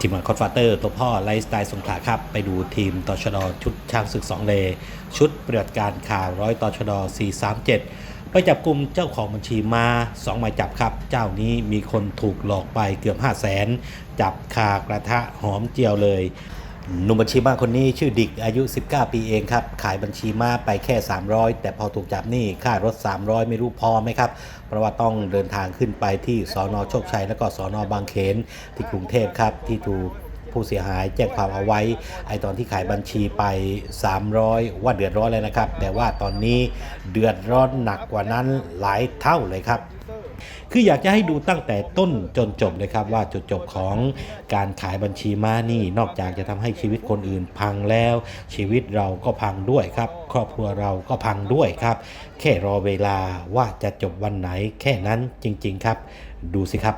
ทีมงานคอดฟาเตอร์ตัวพ่อไลฟ์สไตล์สงขลาครับ ไปดูทีมตชดชุดช้างศึก2เล ชุดปฏิบัติการข่าวร้อยตชด437 ไปจับกลุ่มเจ้าของบัญชีมา 2 หมายจับครับ เจ้านี้มีคนถูกหลอกไปเกือบ 5 0 0แสนจับคากระทะหอมเจียวเลย หนุ่มบัญชีม้าคนนี้ชื่อดิกอายุ 19 ปีเองครับ ขายบัญชีม้าไปแค่ 300 แต่พอถูกจับนี่ค่ารถ 300 ไม่รู้พอไหมครับ เพราะว่าต้องเดินทางขึ้นไปที่สอนอโชคชัย แล้วก็สอนอบางเขนที่กรุงเทพครับ ที่ถูกผู้เสียหายแจ้งความเอาไว้ ไอตอนที่ขายบัญชีไป 300 ว่าเดือดร้อนเลยนะครับ แต่ว่าตอนนี้เดือดร้อนหนักกว่านั้นหลายเท่าเลยครับ คืออยากจะให้ดูตั้งแต่ต้นจนจบเลยครับว่าจุดจบของการขายบัญชีม้านี่นอกจากจะทำให้ชีวิตคนอื่นพังแล้ว ชีวิตเราก็พังด้วยครับ ครอบครัวเราก็พังด้วยครับ แค่รอเวลาว่าจะจบวันไหนแค่นั้นจริง ๆ ครับ ดูสิครับ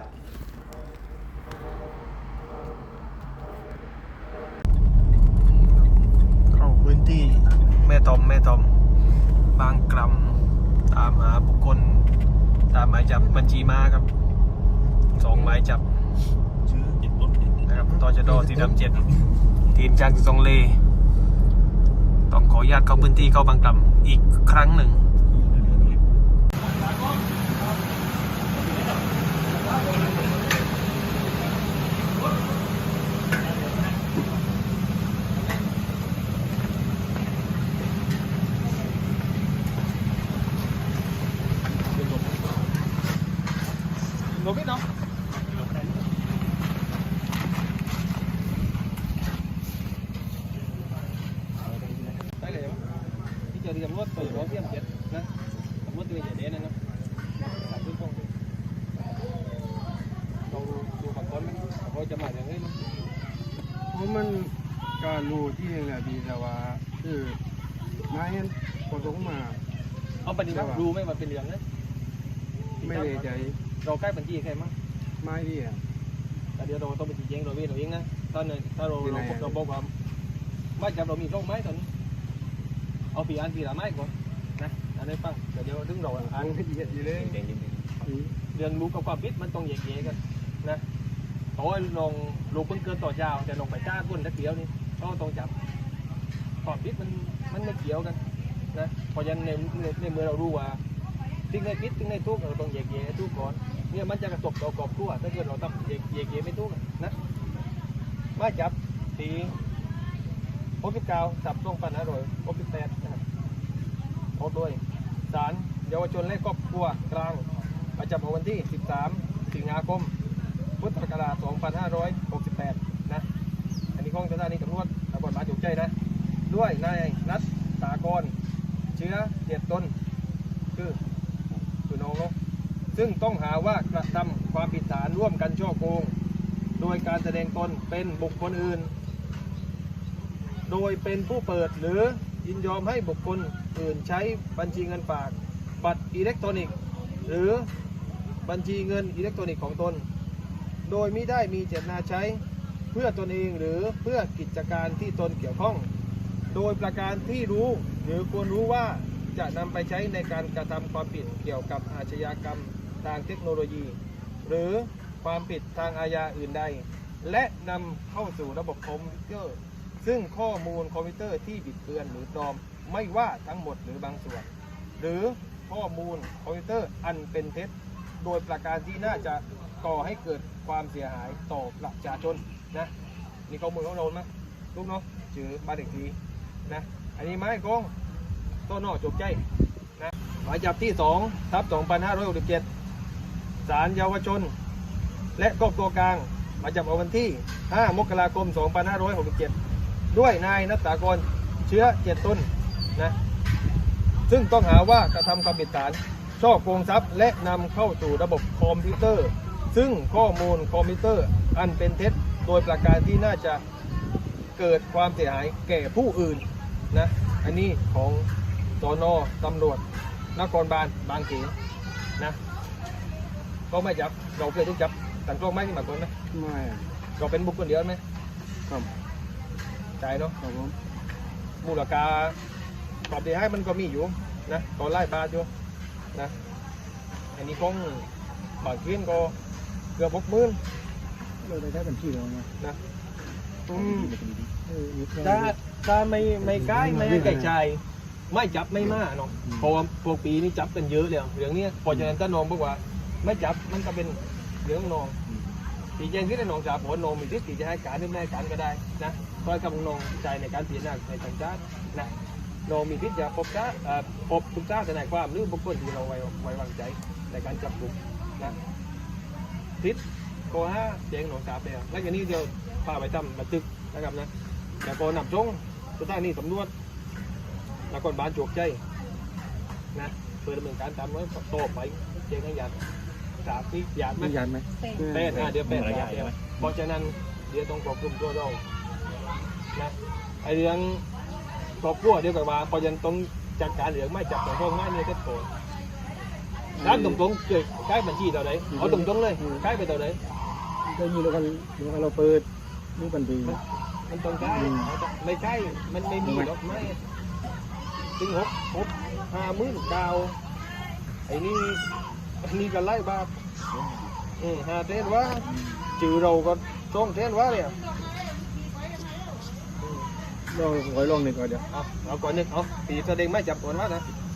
เข้าพื้นที่แม่ตอมแม่ตอม บางกลำตามหาบุคคล ตามหมาย จับบัญชีม้าครับสองหมายจับชื่อติดรถเนี่ยนะครับตจดสี่ดับเจ็ดทีมจากซองเล ต้องขออนุญาตเข้าพื้นที่เข้าบางกลำอีกครั้งหนึ่ง รถไม่เนาะได้เลยที่จะเรียมรถตัวรถเทียมเจ็ดนะรถตัวใหญ่เด่นนะเนาะตัดขึ้นตรงเราดูฝั่งต้นมัน เขาจะมาอย่างนี้มั้งเพราะมันการรู้ที่นี่แหละดีแต่ว่าคือไม้นั้นพอตรงมาเอาปฏิบัติรู้ไหมว่าเป็นเรื่องนะไม่เลยใจเราใกล้บัญชีใครมั้งไม้ที่อะแต่เดี๋ยวเราต้องไปชี้แจงเราเองเราเองนะตอนนี้ถ้าเราที่ไหนเราอะเราบอกว่าไม่จับเรามีร่องไม้ตอนนี้เอาปีอันปีละไม้ก่อนนะอันนี้ฟังเดี๋ยวเดี๋ยวดึงเราอะอันละเอียดอยู่เลยอืมเรื่องรู้กับความพิษมันต้องแยกแยะกันนะ เพราะว่าลงลูกเพิ่งเกินต่อยาว แต่ลงไปจ้าก้นตะเกียวนี่ก็ต้องจับความพิษมันมันไม่เกี่ยวกันนะเพราะฉะนั้นในในในเมื่อเรารู้ว่าสิ่งในพิษสิ่งในทุกข์เราต้องแยกแยะทุกข์ก่อนเนี่ยมันจะกระทบต่อกรอบครัวถ้าเกิดเราต้องแยกแยกแยะไม่ทุกข์นะมาจับปีหกสิบเก้าสับตรงปันอร่อยหกสิบแปดนะครับโอ้ด้วยศาลเยาวชนและครอบครัวกลางประจำวันที่ 13 สิงหาคม พุทธศักราช2568 นะ อันนี้ข้องเจ้าหน้าที่ตำรวจตำรวจมาจุกใจนะ ด้วยนายนัทสากร เชื้อเดียดตนคือคือน้องเนาะซึ่งต้องหาว่ากระทำความผิดฐานร่วมกันช่อโกง โดยการแสดงตนเป็นบุคคลอื่น โดยเป็นผู้เปิดหรือยินยอมให้บุคคลอื่นใช้บัญชีเงินฝาก บัตรอิเล็กทรอนิกส์ หรือบัญชีเงินอิเล็กทรอนิกส์ของตน โดยไม่ได้มีเจตนาใช้ เพื่อตนเองหรือเพื่อกิจการที่ตนเกี่ยวข้อง โดยประการที่รู้หรือควรรู้ว่าจะนำไปใช้ในการกระทำความผิดเกี่ยวกับอาชญากรรมทางเทคโนโลยี หรือความผิดทางอาญาอื่นใด และนำเข้าสู่ระบบคอมพิวเตอร์ ซึ่งข้อมูลคอมพิวเตอร์ที่บิดเบือนหรือปลอม ไม่ว่าทั้งหมดหรือบางส่วน หรือข้อมูลคอมพิวเตอร์อันเป็นเท็จ โดยประการที่น่าจะ ก่อให้เกิดความเสียหายต่อประชาชนนะนี่ข้อมูลของเราไหมลูกเนาะชื่อบ้านเด็กทีนะอันนี้ไม้กองต้นนอจบใจนะหมายจับที่2ทับ2567ศาลเยาวชน และครอบครัวกลางหมายจับเอาวันที่ 5 มกราคม 2567 ด้วยนายนัตตากรเชื้อเจ็ดต้นนะซึ่งต้องหาว่ากระทำความผิดฐานช่อโกงทรัพย์และนำเข้าสู่ระบบคอมพิวเตอร์ ซึ่งข้อมูลคอมพิวเตอร์อันเป็นเท็จโดยประการที่น่าจะเกิดความเสียหายแก่ผู้อื่นนะอันนี้ของสอนอตำรวจนครบาลบางเขนนะก็ไม่จับเราเคยถูกจับตันกล้องไหมที่มาก่อนไหมไม่อะเราเป็นบุคคลเดียวไหมครับใจายเนาะครับผมมูลค่าปรับดีให้มันก็มีอยู่นะก็ไล่บาทอยู่นะอันนี้ของบางทีนก็ เกือบหกหมื่นเราได้ได้บัญชีเราไงนะอืมเออมีแค่ถ้าถ้าไม่ไม่ใกล้ไม่ให้ไก่ใจ ไม่จับไม่มาเนาะเพราะว่าพวกปีนี้จับกันเยอะเลยเรื่องเนี้ยเพราะนั้นถ้าน้องบอกว่า ไม่จับมันก็เป็นเรื่องขอน้องตีแจ้งที่ได้น้องจ่าผมว่าน้องมีสิทธิ์ที่จะให้การหรือไม่ให้การก็ได้นะคอยกับน้องใจในการพิจารณาในทางชาตินะน้องมีสิทธิ์จะพบจ้าเอ่อพบทุกจ้าทนายความหรือบุคคลที่เราไว้ไว้วางใจในการจับกลุ่มนะ ทิศโกห้าแจ้งน้องจ่าไปแล้วแล้วอย่างนี้เดียวพาไปทำบันทึกนะครับนะแต่พอนำจงสุดท้ายนี่สำรวจนครบาลโจกใจนะเพื่อดำเนินการตามนั้นต่อไปแจ้งให้ญาติทราบที่ญาติไหมมียันไหมแปดอะเดี๋ยวแปดเดี๋ยวเพราะฉะนั้นเดี๋ยวต้องควบคุมตัวเรานะไอเรื่องครอบครัวเดี๋ยวกับว่าเพราะฉะนั้นต้องจัดการเหลืองไม่จับแต่พวกไม่เนี่ยก็โกรธ ร้านตรงๆเกิดใช้บัญชีต่อไหนเอาตรงๆเลยใช้ไปต่อไหนได้มีแล้วกันแล้วกันเราเปิดนี่บัญชีมันต้องใช้ไม่ใช่มันไม่มีหรอกไม่ถึงหกหกห้าหมื่นเก้าไอ้นี่ไอ้นี่ก็ไล่บาทอืมห้าเทนว่าจือเราก็ส่งเทนว่าเลยอะเราขอลองหนึ่งก่อนเดี๋ยวเอาเอาก่อนหนึ่งเอาตีแสดงไม่จับก่อนว่านะเ